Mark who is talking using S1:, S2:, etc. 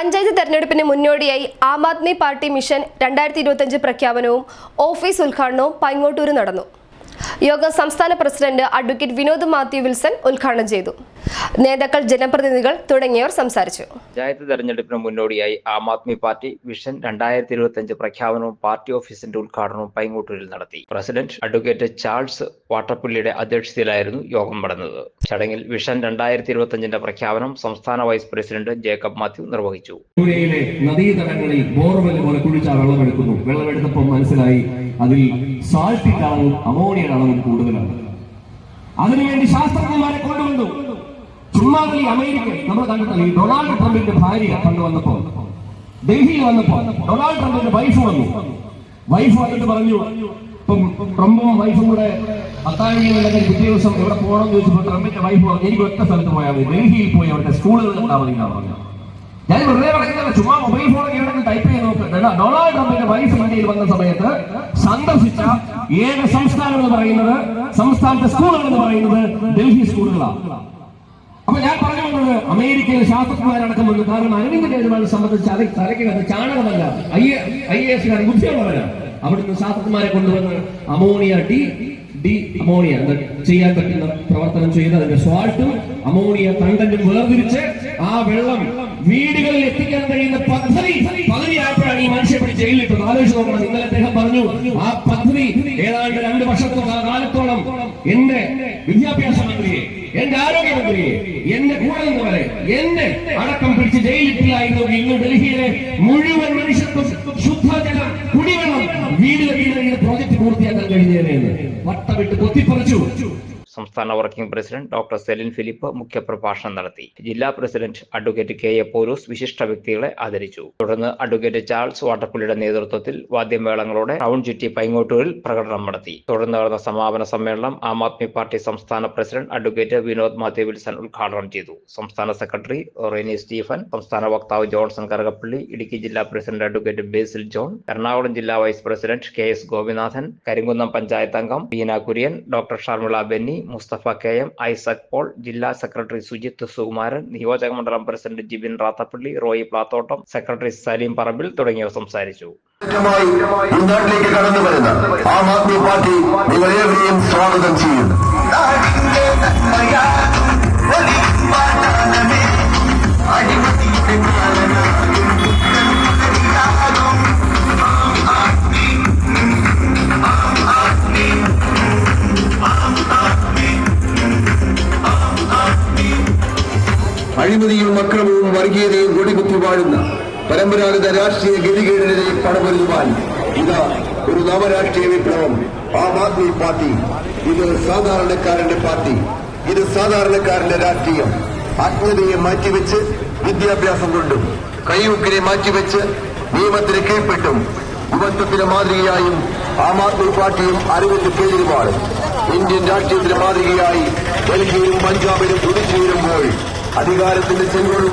S1: പഞ്ചായത്ത് തെരഞ്ഞെടുപ്പിന് മുന്നോടിയായി ആം Aadmi party mission രണ്ടായിരത്തി ഇരുപത്തിയഞ്ച് പ്രഖ്യാപനവും ഓഫീസ് ഉദ്ഘാടനവും പൈങ്ങോട്ടൂർ നടന്നു. യോഗം സംസ്ഥാന president advocate Vinod Mathew Wilson ഉദ്ഘാടനം ചെയ്തു. നേതാക്കൾ ജനപ്രതിനിധികൾ തുടങ്ങിയവർ സംസാരിച്ചു.
S2: പഞ്ചായത്ത് തെരഞ്ഞെടുപ്പിന് മുന്നോടിയായി ആം ആദ്മി പാർട്ടി വിഷൻ രണ്ടായിരത്തി ഇരുപത്തിയഞ്ച് പ്രഖ്യാപനവും പാർട്ടി ഓഫീസിന്റെ ഉദ്ഘാടനവും പൈങ്ങോട്ടൂരിൽ നടത്തി. പ്രസിഡന്റ് അഡ്വക്കേറ്റ് ചാൾസ് വാട്ടപ്പള്ളിയുടെ അധ്യക്ഷതയിലായിരുന്നു യോഗം നടന്നത്. ചടങ്ങിൽ വിഷൻ രണ്ടായിരത്തി ഇരുപത്തിയഞ്ചിന്റെ പ്രഖ്യാപനം സംസ്ഥാന വൈസ് പ്രസിഡന്റ് ജേക്കബ് മാത്യു നിർവഹിച്ചു.
S3: നദീതടങ്ങളിൽ ബോർവെൽ പോലെ കുഴിച്ചാൽ വെള്ളമെടുക്കുന്നു. വെള്ളമെടുത്തപ്പോൾ മനസ്സിലായി അതിൽ സാൾട്ടിന്റെ അളവും അമോണിയുടെ അളവും കൂടുതലാണ് അതിനുവേണ്ടി ശാസ്ത്രജ്ഞന്മാരെ കൊണ്ടുവന്നു. ചുമ്മാ ഈ അമേരിക്ക നമ്മൾ കണ്ടിട്ടില്ല ഈ ഡൊണാൾഡ് ട്രംപിന്റെ ഭാര്യ പണ്ട് വന്നപ്പോ ഡൽഹിയിൽ വന്നപ്പോ ഡൊണാൾഡ് ട്രംപിന്റെ വൈഫ് വന്നു. വൈഫ് വന്നിട്ട് പറഞ്ഞു ഇപ്പം ട്രംപും വൈഫും കൂടെ അത്താഴം അല്ലെങ്കിൽ പിറ്റേ ദിവസം എവിടെ പോകണം എന്ന് ചോദിച്ചപ്പോൾ ട്രംപിന്റെ വൈഫ് പറഞ്ഞു എനിക്ക് ഒറ്റ സ്ഥലത്ത് പോയാൽ മതി. ഡൽഹിയിൽ പോയി അവരുടെ സ്കൂളുകൾ കണ്ടാൽ മതി എന്നാണ് പറഞ്ഞത്. ഞാൻ വെറുതെ പറയുന്നില്ല ചുമ്മാ മൊബൈൽ ഫോൺ ഇവിടെ ടൈപ്പ് ചെയ്ത് നോക്ക് ഡൊണാ- ഡൊണാൾഡ് ട്രംപിന്റെ വൈഫ് ഇന്ത്യയിൽ വന്ന സമയത്ത് സന്ദർശിച്ച ഏക സംസ്ഥാനം എന്ന് പറയുന്നത് സംസ്ഥാനത്തെ സ്കൂളുകൾ എന്ന് പറയുന്നത് ഡൽഹി സ്കൂളുകളാണ് അപ്പൊ ഞാൻ പറഞ്ഞു വന്നത് അമേരിക്കയിൽ ശാസ്ത്രജ്ഞന്മാരടക്കം വന്നു കാരണം അരവിന്ദ് കേജ്രിവാൾ സംബന്ധിച്ച് തല തലയ്ക്കകത്ത് ചാണകമല്ല ഐ ഐ എസ് ബുദ്ധിയുള്ളവരാണ് അവിടുന്ന് ശാസ്ത്രജ്ഞന്മാരെ കൊണ്ടുവന്ന് അമോണിയ ഡി ഡി അമോണിയ ചെയ്യാൻ പറ്റുന്ന പ്രവർത്തനം ചെയ്ത് അതിന്റെ സ്വാൾട്ടും അമോണിയ കണ്ടന്റും വേർതിരിച്ച് ആ വെള്ളം വീടുകളിൽ എത്തിക്കാൻ കഴിയുന്ന പദ്ധതി പദ്ധതിയായപ്പോഴാണ് ഈ മനുഷ്യ പിടി ജയിലിട്ടത് ആലോചിച്ച് നോക്കണം. ഇന്നലെ അദ്ദേഹം പറഞ്ഞു ആ പദ്ധതി ഏതാണ്ട് രണ്ട് വർഷത്തോളം കാലത്തോളം എന്റെ വിദ്യാഭ്യാസ മന്ത്രിയെ എന്റെ ആരോഗ്യമന്ത്രിയെ എന്റെ കൂടെ നിന്നവരെ എന്നെ അടക്കം പിടിച്ച് ജയിലിട്ടില്ലായിരുന്നു ഇന്ന് ഡൽഹിയിലെ മുഴുവൻ മനുഷ്യർക്കും ശുദ്ധജലം കുടിവെള്ളം വീടുകളിൽ പ്രോജക്ട് പൂർത്തിയാക്കാൻ കഴിഞ്ഞേനെ വട്ടമിട്ട് കൊത്തിപ്പറിച്ചു
S2: സംസ്ഥാന working president doctor Celine Philip മുഖ്യപ്രഭാഷണം നടത്തി. ജില്ലാ president advocate K A Paulose വിശിഷ്ട വ്യക്തികളെ ആദരിച്ചു. തുടർന്ന് അഡ്വക്കേറ്റ് ചാൾസ് വാട്ടർപുള്ളിയുടെ നേതൃത്വത്തിൽ വാദ്യമേളങ്ങളോടെ ടൗൺ ചുറ്റി പൈങ്ങോട്ടൂരിൽ പ്രകടനം നടത്തി. തുടർന്ന് നടന്ന സമാപന സമ്മേളനം ആം ആദ്മി പാർട്ടി സംസ്ഥാന president advocate Vinod Mathew Wilson ഉദ്ഘാടനം ചെയ്തു. സംസ്ഥാന സെക്രട്ടറി റെനി സ്റ്റീഫൻ സംസ്ഥാന വക്താവ് ജോൺസൺ കറകപ്പള്ളി ഇടുക്കി ജില്ലാ പ്രസിഡന്റ് അഡ്വക്കേറ്റ് ബേസിൽ ജോൺ എറണാകുളം ജില്ലാ vice president K S Gopinathan Karinkunnam panchayat അംഗം Beena Kurian doctor Sharmila Benny Mustafa K M Isaac Paul ജില്ലാ സെക്രട്ടറി സുജിത്ത് സുകുമാരൻ നിയോജക മണ്ഡലം പ്രസിഡന്റ് ജിബിൻ റാത്തപ്പള്ളി റോയി പ്ലാത്തോട്ടം സെക്രട്ടറി സലീം പറമ്പിൽ തുടങ്ങിയവർ സംസാരിച്ചു.
S4: മുന്നോട്ടിലേക്ക് കടന്നു വരുന്ന ആം ആദ്മി പാർട്ടി നിങ്ങളേവരെയും സ്വാഗതം ചെയ്യുന്നു. അഴിമതിയും അക്രമവും വർഗീയതയും കൊടികുത്തി വാഴുന്ന പരമ്പരാഗത രാഷ്ട്രീയ ഗതികേടിനെതിരെ പടപൊരുതുവാൻ ഇതാ ഒരു നവരാഷ്ട്രീയ വിപ്ലവം. ആം ആദ്മി പാർട്ടി. ഇത് സാധാരണക്കാരന്റെ പാർട്ടി. ഇത് സാധാരണക്കാരന്റെ രാഷ്ട്രീയം. ആത്മീയതയെ മാറ്റിവെച്ച് വിദ്യാഭ്യാസം കൊണ്ടും കൈവക്കിനെ മാറ്റിവെച്ച് നിയമത്തിന് കീഴ്പ്പെട്ടും യുവത്വത്തിന് മാതൃകയായും ആം ആദ്മി പാർട്ടിയും അരവിന്ദ് കേജ്രിവാളും ഇന്ത്യൻ രാഷ്ട്രീയത്തിന് മാതൃകയായി ഡൽഹിയിലും പഞ്ചാബിലും തുടിച്ചുയരുമ്പോൾ അധികാരത്തിന്റെ ചെങ്കോടും